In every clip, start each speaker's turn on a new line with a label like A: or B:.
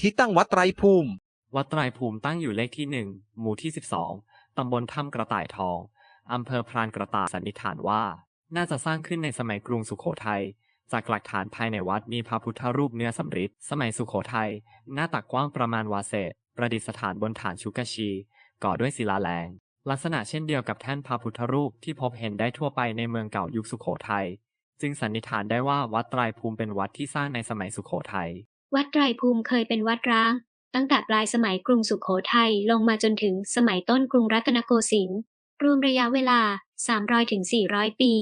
A: ที่ตั้งวัดไตรภูมิ
B: วัดไตรภูมิตั้งอยู่เลขที่หนึ่งหมู่ที่12ตำบลถ้ำกระต่ายทองอำเภอพรานกระต่ายสันนิษฐานว่า น่าจะสร้างขึ้นในสมัยกรุงสุโขทัยจากหลักฐานภายในวัดมีพระพุทธรูปเนื้อสำริดสมัยสุโขทัยหน้าตักกว้างประมาณวาเศษ ประดิษฐานบนฐานชุกชี ก่อด้วยศิลาแรงลักษณะเช่นเดียวกับแท่นพระพุทธรูปที่พบเห็นได้ทั่วไปในเมืองเก่ายุคสุโขทัยจึงสันนิษฐานได้ว่าวัดไตรภูมิเป็นวัดที่สร้างในสมัยสุโขทัย
C: วัดไตรภูมิเคยเป็นวัดร้าง ตั้งแต่ปลายสมัยกรุงสุขโขทัยลงมาจนถึงสมัยต้นกรุงรัตนโกสินทร์รวมระยะเวลา 300ถึง400 ปี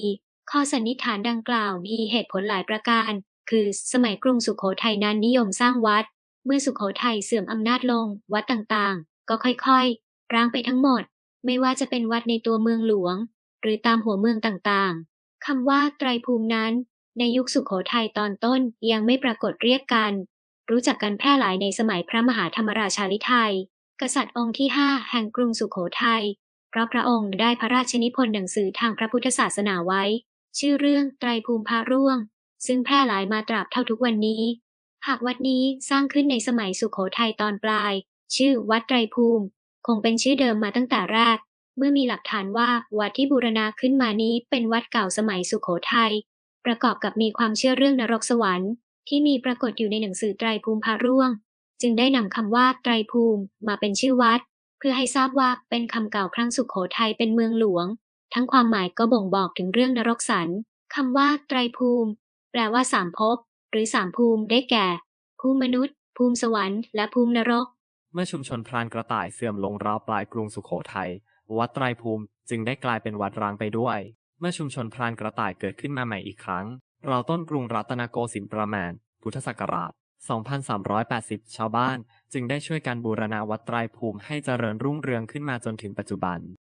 C: ข้อสันนิษฐานดังกล่าวมีเหตุผลหลายประการ คือสมัยกรุงสุขโขทัยนั้นนิยมสร้างวัด เมื่อสุขโขทัยเสื่อมอำนาจลง วัดต่างๆ ก็ค่อยๆ ร้างไปทั้งหมด ไม่ว่าจะเป็นวัดในตัวเมืองหลวง หรือตามหัวเมืองต่างๆคำว่าไตรภูมินั้น ในยุคสุขโขทัยตอนต้นยังไม่ปรากฏเรียกกัน รู้จักกันแพร่หลายในสมัยพระมหาธรรมราชาลิไทย กษัตริย์องค์ที่ 5 แห่งกรุงสุขโขทัยเพราะพระองค์ได้พระราชนิพนธ์หนังสือทางพระพุทธศาสนาไว้ ชื่อเรื่องไตรภูมิพระร่วง ซึ่งแพร่หลายมาตราบเท่าทุกวันนี้ หากวัดนี้สร้างขึ้นในสมัยสุขโขทัยตอนปลาย ชื่อวัดไตรภูมิ คงเป็นชื่อเดิมมาตั้งแต่แรก เมื่อมีหลักฐานว่าวัดที่บูรณาขึ้นมานี้เป็นวัดเก่าสมัยสุขโขทัยประกอบกับมีความเชื่อเรื่องนรกสวรรค์ ที่มีปรากฏอยู่ในหนังสือไตรภูมิพระร่วง จึงได้นำคำว่าไตรภูมิมาเป็นชื่อวัด เพื่อให้ทราบว่าเป็นคำเก่าครั้งสุขโขทัยเป็นเมืองหลวง ทั้งความหมายก็บ่งบอกถึงเรื่องนรกสันคำว่าไตรภูมิ แปลว่าสามภพหรือสามภูมิได้แก่ ภูมิมนุษย์ ภูมิสวรรค์และภูมินรก
B: เมื่อชุมชนพรานกระต่ายเสื่อมลงราวปลายกรุงสุโขทัยวัดไตรภูมิจึงได้กลายเป็นวัดร้างไปด้วย เมื่อชุมชนพรานกระต่ายเกิดขึ้นมาใหม่อีกครั้ง ราวต้นกรุงรัตนโกสินทร์ประมาณ พุทธศักราช 2380 ชาวบ้านจึงได้ช่วยกันบูรณาวัดไตรภูมิให้เจริญรุ่งเรืองขึ้นมาจนถึงปัจจุบัน